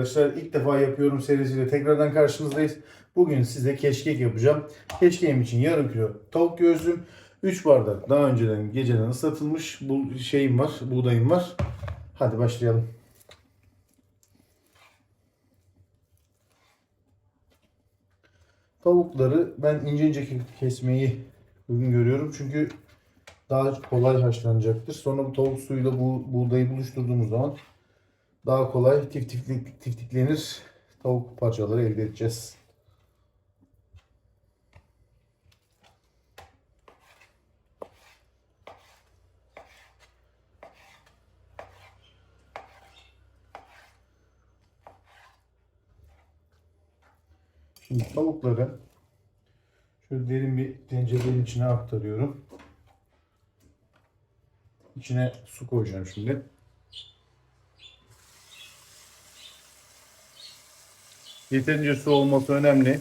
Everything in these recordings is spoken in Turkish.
arkadaşlar. İlk defa yapıyorum serisiyle tekrardan karşınızdayız. Bugün size keşkek yapacağım. Keşkeğim için yarım kilo tavuk göğsüm, 3 bardak daha önceden geceden ıslatılmış bu şeyim var, buğdayım var. Hadi başlayalım. Tavukları ben ince ince kesmeyi uygun görüyorum. Çünkü daha kolay haşlanacaktır. Sonra bu tavuk suyuyla bu buğdayı buluşturduğumuz zaman daha kolay tiftiklenir. Tavuk parçaları elde edeceğiz. Şimdi tavukları şöyle derin bir tencerenin içine aktarıyorum. İçine su koyacağım şimdi. Yeterince su olması önemli.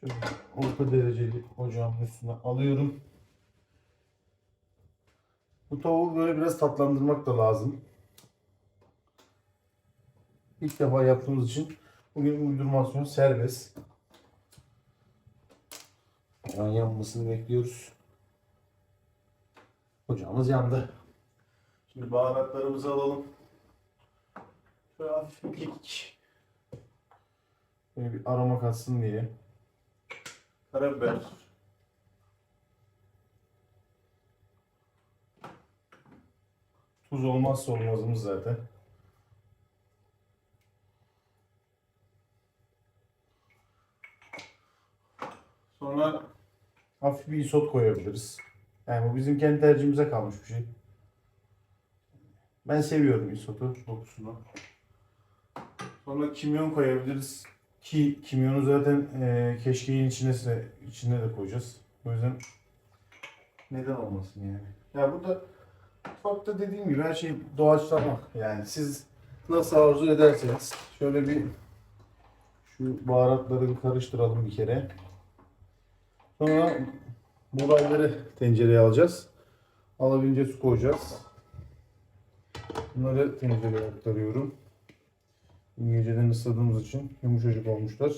Şöyle orta dereceli ocağımın üstüne alıyorum. Bu tavuğu böyle biraz tatlandırmak da lazım. İlk defa yaptığımız için bugün uydurmasyon serbest. Ocağın yanmasını bekliyoruz. Ocağımız yandı. Şimdi baharatlarımızı alalım. Şöyle hafif bir kekik. Böyle bir aroma katsın diye. Karabiber. Tuz olmazsa olmazımız zaten. Sonra hafif bir isot koyabiliriz. Yani bu bizim kendi tercihimize kalmış bir şey. Ben seviyorum isotu dokusunu. Sonra kimyon koyabiliriz. Ki kimyonu zaten e, keşkeğin içine, içine de koyacağız. O yüzden neden olmasın yani. Ya burada mutfakta dediğim gibi her şey doğaçlamak. Yani siz nasıl arzu ederseniz şöyle bir şu baharatları karıştıralım bir kere. Sonra buğdayları tencereye alacağız. Alabildiğince su koyacağız. Bunları tencereye aktarıyorum. Dün Geceden ısladığımız için yumuşacık olmuşlar.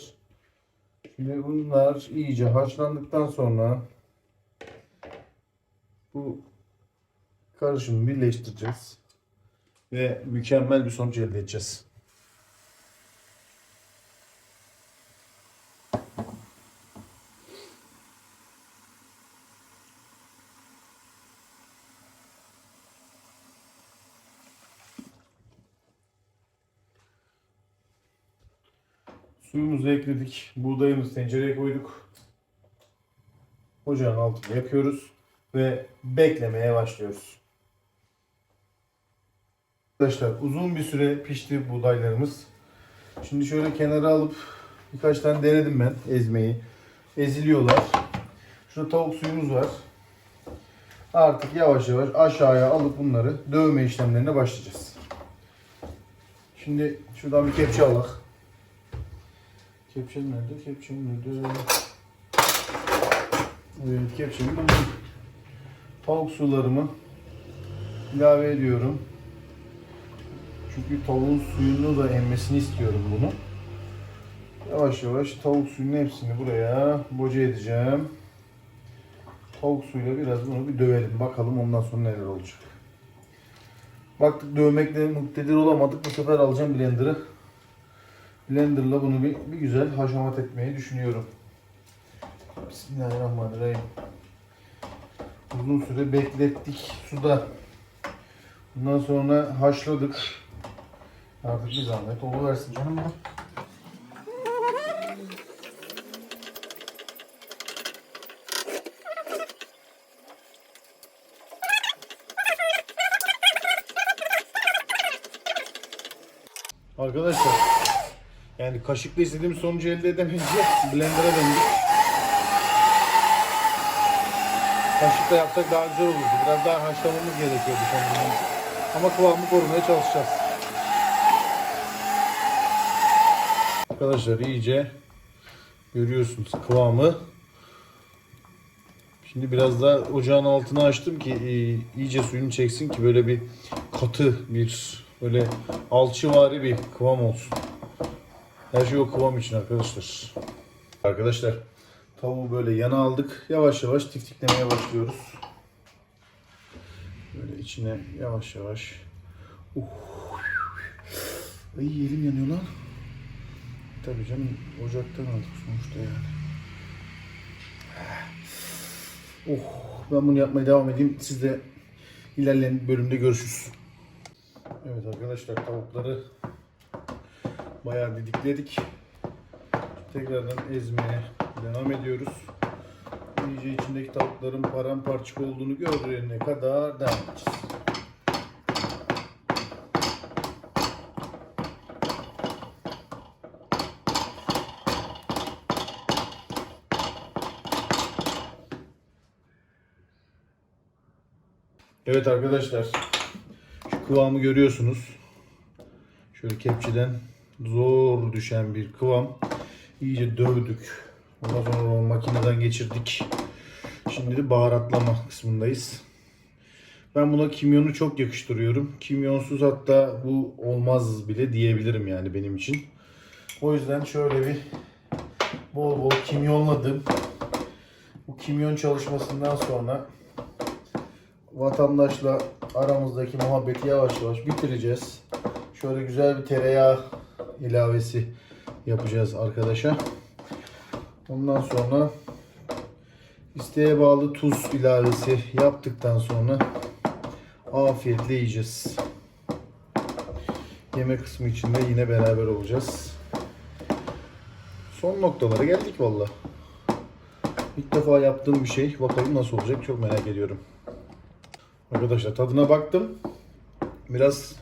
Şimdi bunlar iyice haşlandıktan sonra bu karışımı birleştireceğiz. Ve mükemmel bir sonuç elde edeceğiz. Suyumuzu ekledik. Buğdayımızı tencereye koyduk. Ocağın altını yakıyoruz ve beklemeye başlıyoruz. Arkadaşlar uzun bir süre pişti buğdaylarımız. Şimdi şöyle kenara alıp birkaç tane denedim ben ezmeyi. Eziliyorlar. Şurada tavuk suyumuz var. Artık yavaş yavaş aşağıya alıp bunları dövme işlemlerine başlayacağız. Şimdi şuradan bir kepçe alalım. Kepçem nerede? Kepçem nerede? Evet, kepçemi. Tavuk sularımı ilave ediyorum. Çünkü tavuğun suyunu da emmesini istiyorum bunu. Yavaş yavaş tavuk suyunun hepsini buraya boca edeceğim. Tavuk suyuyla biraz bunu bir dövelim. Bakalım ondan sonra neler olacak. Baktık dövmekle muktedir olamadık. Bu sefer alacağım blender'ı. Blender'la bunu bir, bir güzel haşamat etmeyi düşünüyorum. Bismillahirrahmanirrahim. Uzun süre beklettik suda. Bundan sonra haşladık. Artık bir zahmet oluversin canım. Arkadaşlar yani kaşıkla istediğim sonucu elde edemeyince blender'a döndük. Kaşıkla yapsak daha güzel olurdu. Biraz daha haşlamamız gerekiyordu sanırım. Ama kıvamı korumaya çalışacağız. Arkadaşlar iyice görüyorsunuz kıvamı Şimdi biraz daha ocağın altını açtım ki iyice suyunu çeksin ki böyle bir katı bir böyle alçıvari bir kıvam olsun. Her şey kıvam için arkadaşlar. Arkadaşlar tavuğu böyle yana aldık. Yavaş yavaş tiftiklemeye başlıyoruz. Böyle içine yavaş yavaş. Uh. Ay elim yanıyor lan. Tabii canım ocaktan aldık sonuçta yani. Oh, ben bunu yapmaya devam edeyim. Siz de ilerleyen bölümde görüşürüz. Evet arkadaşlar tavukları bayağı didikledik. Tekrardan ezmeye devam ediyoruz. İyice içindeki tavukların paramparça olduğunu görene kadar devam edeceğiz. Evet arkadaşlar. Şu kıvamı görüyorsunuz. Şöyle kepçeden zor düşen bir kıvam. İyice dövdük. Ondan sonra o makineden geçirdik. Şimdi de baharatlama kısmındayız. Ben buna kimyonu çok yakıştırıyorum. Kimyonsuz hatta bu olmaz bile diyebilirim yani benim için. O yüzden şöyle bir bol bol kimyonladım. Bu kimyon çalışmasından sonra vatandaşla aramızdaki muhabbeti yavaş yavaş bitireceğiz. Şöyle güzel bir tereyağı ilavesi yapacağız arkadaşa. Ondan sonra isteğe bağlı tuz ilavesi yaptıktan sonra afiyetle yiyeceğiz. Yemek kısmı için de yine beraber olacağız. Son noktalara geldik valla. İlk defa yaptığım bir şey. Bakalım nasıl olacak çok merak ediyorum. Arkadaşlar tadına baktım. Biraz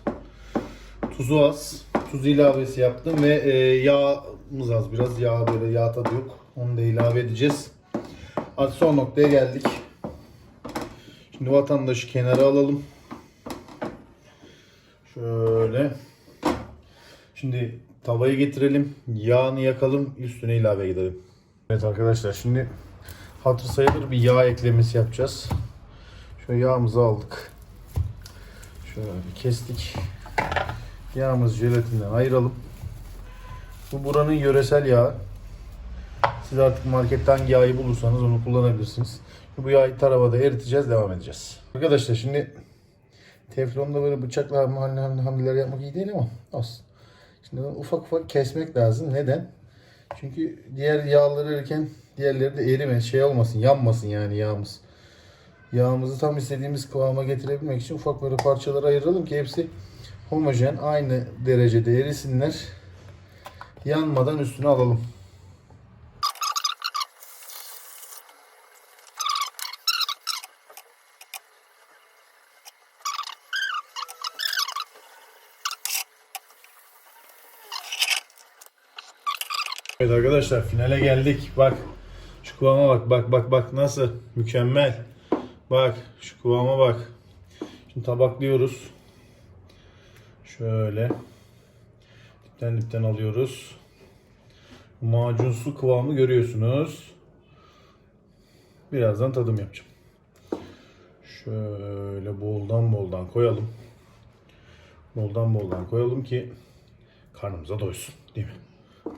tuzu az. Tuz ilavesi yaptım ve e, yağımız az. Biraz yağ böyle yağ tadı yok. Onu da ilave edeceğiz. Hadi son noktaya geldik. Şimdi vatandaşı kenara alalım. Şöyle. Şimdi tavayı getirelim. Yağını yakalım. Üstüne ilave edelim. Evet arkadaşlar şimdi hatır sayılır bir yağ eklemesi yapacağız. Şöyle yağımızı aldık. Şöyle kestik. Yağımızı jelatinden ayıralım. Bu buranın yöresel yağı. Siz artık marketten hangi yağı bulursanız onu kullanabilirsiniz. Bu yağı tavada eriteceğiz, devam edeceğiz. Arkadaşlar şimdi teflonda böyle bıçakla hamle hamle hamleler yapmak iyi değil ama olsun. Şimdi ufak ufak kesmek lazım. Neden? Çünkü diğer yağları erirken diğerleri de erime, şey olmasın, yanmasın yani yağımız. Yağımızı tam istediğimiz kıvama getirebilmek için ufak böyle parçalara ayıralım ki hepsi homojen, aynı derecede erisinler. Yanmadan üstüne alalım. Evet arkadaşlar finale geldik. Bak şu kıvama bak. Bak bak bak nasıl mükemmel. Bak şu kıvama bak. Şimdi tabaklıyoruz. Şöyle. Dipten dipten alıyoruz. Macunsu kıvamı görüyorsunuz. Birazdan tadım yapacağım. Şöyle boldan boldan koyalım. Boldan boldan koyalım ki karnımıza doysun. Değil mi?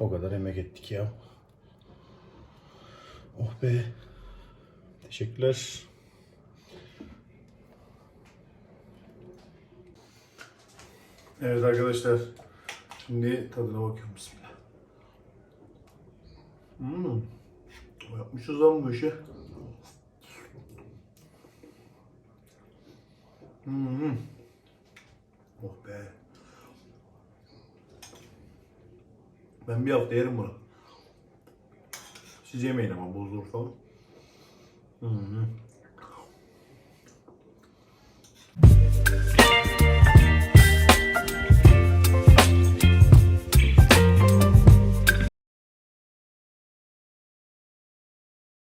O kadar emek ettik ya. Oh be. Teşekkürler. Evet arkadaşlar. Şimdi tadına bakıyorum bismillah. Hmm. Yapmışız lan bu işi. Hmm. Oh be. Ben bir hafta yerim bunu. Siz yemeyin ama bozulur falan. Hmm.